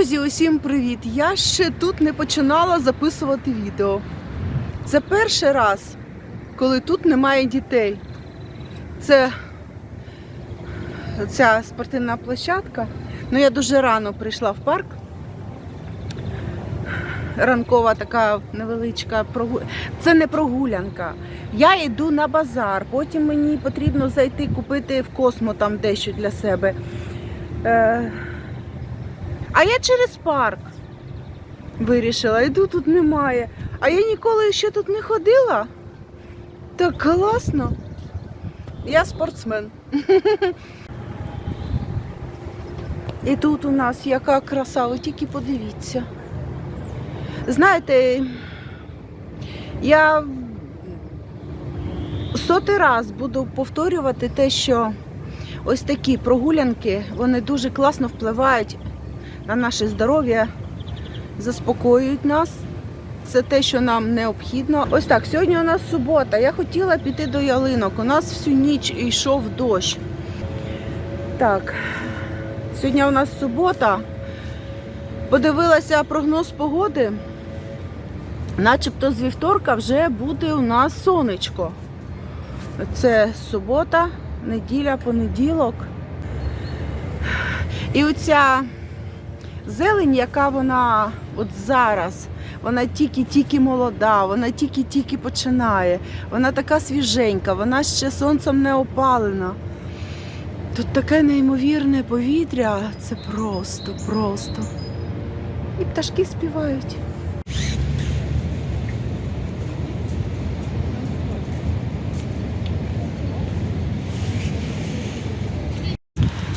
Друзі, усім привіт! Я ще тут не починала записувати відео. Це перший раз, коли тут немає дітей. Це ця спортивна площадка. Ну, я дуже рано прийшла в парк. Ранкова така невеличка прогу... Це не прогулянка. Я йду на базар, потім мені потрібно зайти купити в космо там дещо для себе. Е... А я через парк вирішила, йду тут немає. А я ніколи ще тут не ходила. Так класно. Я спортсмен. І тут у нас яка краса, ви тільки подивіться. Знаєте, я сотий раз буду повторювати те, що ось такі прогулянки, вони дуже класно впливають на наше здоров'я, заспокоюють нас. Це те, що нам необхідно. Ось так, сьогодні у нас субота. Я хотіла піти до ялинок. У нас всю ніч йшов дощ. Так, сьогодні у нас субота. Подивилася прогноз погоди. Начебто з вівторка вже буде у нас сонечко. Це субота, неділя, понеділок. І оця зелень, яка вона от зараз, вона тільки-тільки молода, вона тільки-тільки починає. Вона така свіженька, вона ще сонцем не опалена. Тут таке неймовірне повітря, це просто, просто. І пташки співають.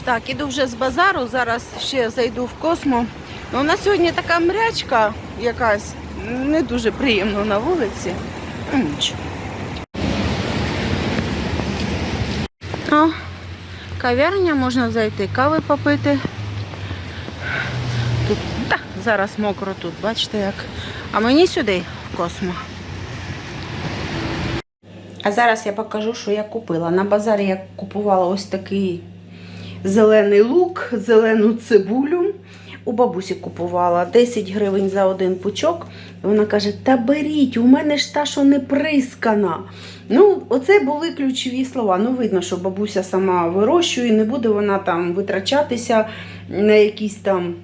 Так, іду вже з базару, зараз ще зайду в космо. Ну, у нас сьогодні така мрячка якась, не дуже приємно на вулиці. Ну. О, кав'ярня можна зайти, кави попити. Тут, та, зараз мокро тут, бачите як. А мені сюди в космо. А зараз я покажу, що я купила. На базарі я купувала ось такий зелений лук, зелену цибулю. У бабусі купувала 10 гривень за один пучок. Вона каже: Та беріть, у мене ж та, що не прискана. Ну, оце були ключові слова. Ну, видно, що бабуся сама вирощує, не буде вона там витрачатися на якісь там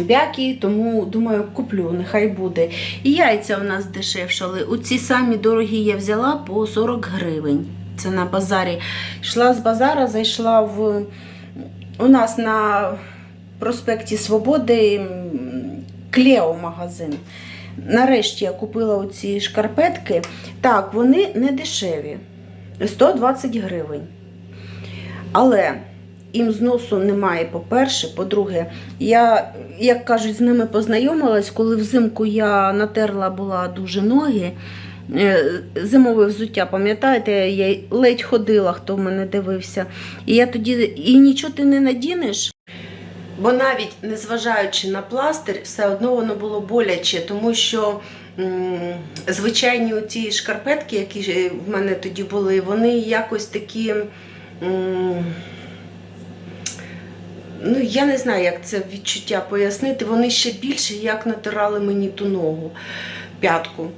бяки, тому думаю, куплю, нехай буде. І яйця у нас дешевшали. Оці самі дорогі я взяла по 40 гривень. Це на базарі. Йшла з базара, зайшла в у нас на проспекті Свободи Клео магазин. Нарешті я купила оці шкарпетки. Так, вони не дешеві. 120 гривень. Але їм зносу немає, по-перше. По-друге, я, як кажуть, з ними познайомилась, коли взимку я натерла була дуже ноги. Е, Зимове взуття, пам'ятаєте, я ледь ходила, хто в мене дивився. І я тоді і нічого ти не надінеш. Бо навіть незважаючи на пластир, все одно воно було боляче, тому що звичайні ці шкарпетки, які в мене тоді були, вони якось такі. Ну, я не знаю, як це відчуття пояснити. Вони ще більше як натирали мені ту ногу, п'ятку.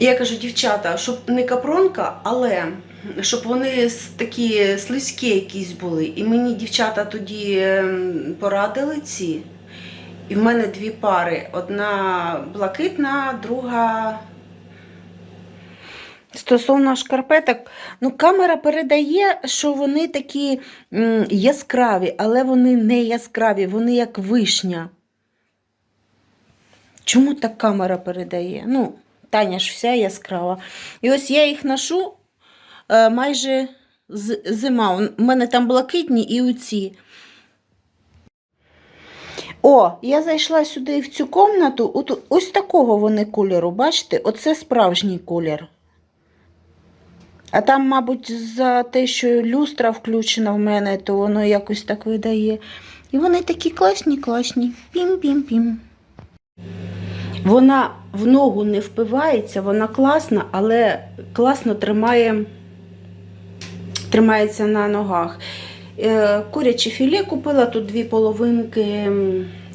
І я кажу, дівчата, щоб не капронка, але щоб вони такі слизькі якісь були. І мені дівчата тоді ем, порадили ці. І в мене дві пари: одна блакитна, друга. Стосовно шкарпеток, ну камера передає, що вони такі яскраві, але вони не яскраві, вони як вишня. Чому так камера передає? Ну, Таня ж вся яскрава. І ось я їх ношу е, майже зима. У мене там блакитні і оці. О, я зайшла сюди в цю комнату. Ось такого вони кольору, бачите? Оце справжній колір. А там, мабуть, за те, що люстра включена в мене, то воно якось так видає. І вони такі класні, класні. Пім-пім-пім. Вона в ногу не впивається, вона класна, але класно тримає, тримається на ногах. Е, Куряче філе купила тут дві половинки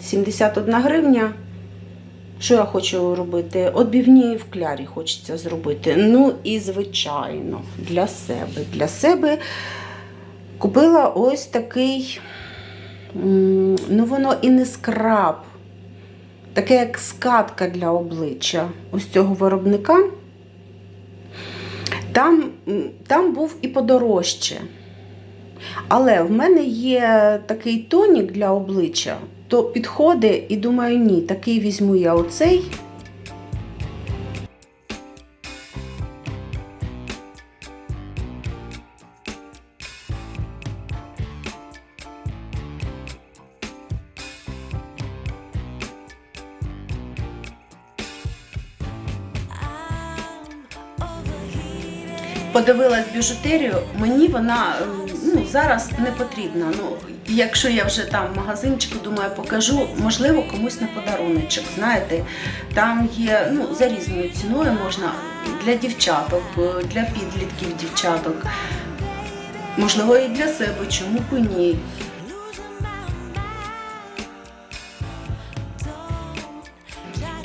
71 гривня. Що я хочу робити? Отбівні в клярі хочеться зробити. Ну і, звичайно, для себе. Для себе купила ось такий, ну воно і не скраб, таке як скатка для обличчя ось цього виробника. Там, там був і подорожче. Але в мене є такий тонік для обличчя, то підходить і думаю, ні, такий візьму я оцей. Подивилась біжутерію, мені вона ем, ну, зараз не потрібна. Ну, якщо я вже там в магазинчику, думаю, покажу, можливо, комусь на подаруночок. Знаєте, там є ну, за різною ціною можна для дівчаток, е, для підлітків дівчаток. Можливо, і для себе, чому б ні.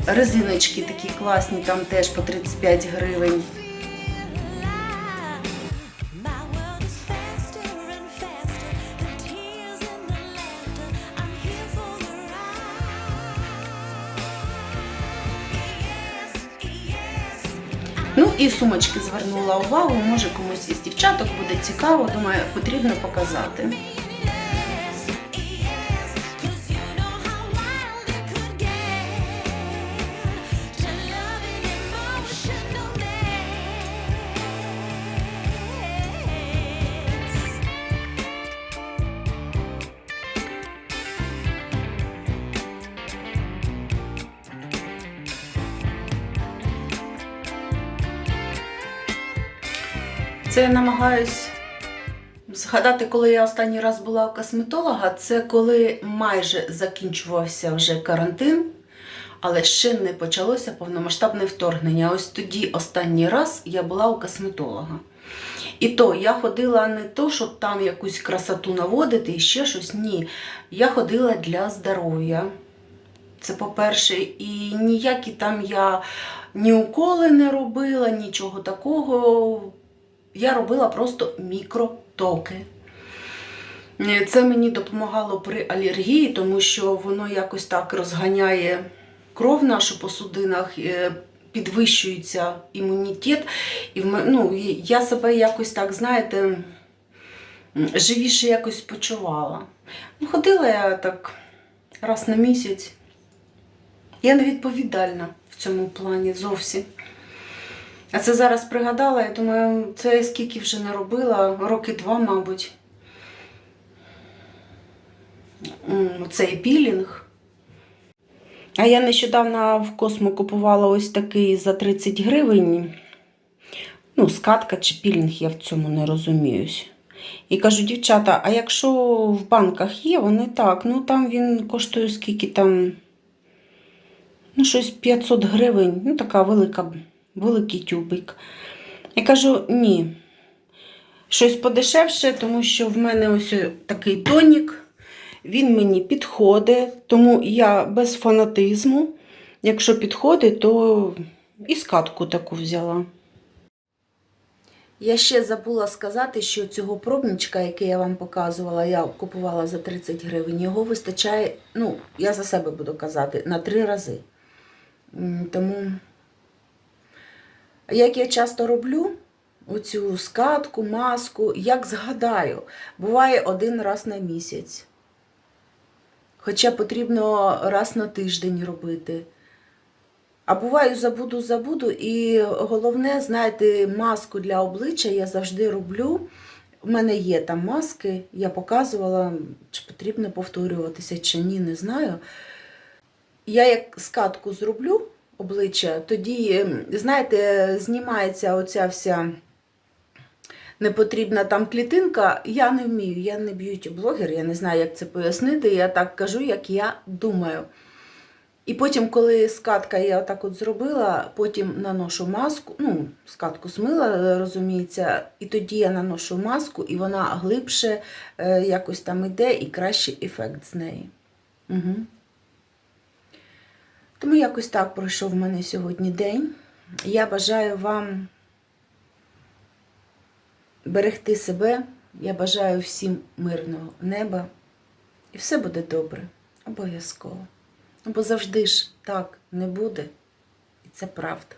Резиночки такі класні, там теж по 35 гривень. Ну і сумочки звернула увагу. Може комусь із дівчаток буде цікаво. Думаю, потрібно показати. Це я намагаюсь згадати, коли я останній раз була у косметолога. Це коли майже закінчувався вже карантин, але ще не почалося повномасштабне вторгнення. Ось тоді останній раз я була у косметолога. І то я ходила не то, щоб там якусь красоту наводити і ще щось. Ні. Я ходила для здоров'я. Це по-перше, і ніякі там я ні уколи не робила, нічого такого. Я робила просто мікротоки. Е, Це мені допомагало при алергії, тому що воно якось так розганяє кров нашу по судинах, е, підвищується імунітет. І ну, я себе якось так, знаєте, живіше якось почувала. Ну, Ходила я так раз на місяць. Я не відповідальна в цьому плані зовсім. А це зараз пригадала, я думаю, це я скільки вже не робила, роки два, мабуть. Цей пілінг. А я нещодавно в Космо купувала ось такий за 30 гривень. Ну, скатка чи пілінг, я в цьому не розуміюсь. І кажу, дівчата, а якщо в банках є, вони так, ну там він коштує скільки там, ну, щось 500 гривень, ну така велика, великий тюбик. Я кажу, ні. Щось подешевше, тому що в мене ось такий тонік, він мені підходить, тому я без фанатизму. Якщо підходить, то і скатку таку взяла. Я ще забула сказати, що цього пробничка, який я вам показувала, я купувала за 30 гривень, його вистачає, ну, я за себе буду казати, на три рази. Тому, як я часто роблю оцю скатку, маску, як згадаю, буває один раз на місяць. Хоча потрібно раз на тиждень робити. А буваю, забуду, забуду. І головне, знаєте, маску для обличчя я завжди роблю. У мене є там маски, я показувала, чи потрібно повторюватися, чи ні, не знаю. Я як скатку зроблю обличчя, тоді, ем, знаєте, знімається оця вся непотрібна там клітинка. Я не вмію, я не б'юті-блогер, я не знаю, як це пояснити. Я так кажу, як я думаю. І потім, коли скатка я отак от зробила, потім наношу маску, ну, скатку смила, розуміється, і тоді я наношу маску, і вона глибше е, якось там іде і кращий ефект з неї. Угу. Тому якось так пройшов в мене сьогодні день. Я бажаю вам берегти себе. Я бажаю всім мирного неба. І все буде добре. Обов'язково. Бо завжди ж так не буде. І це правда.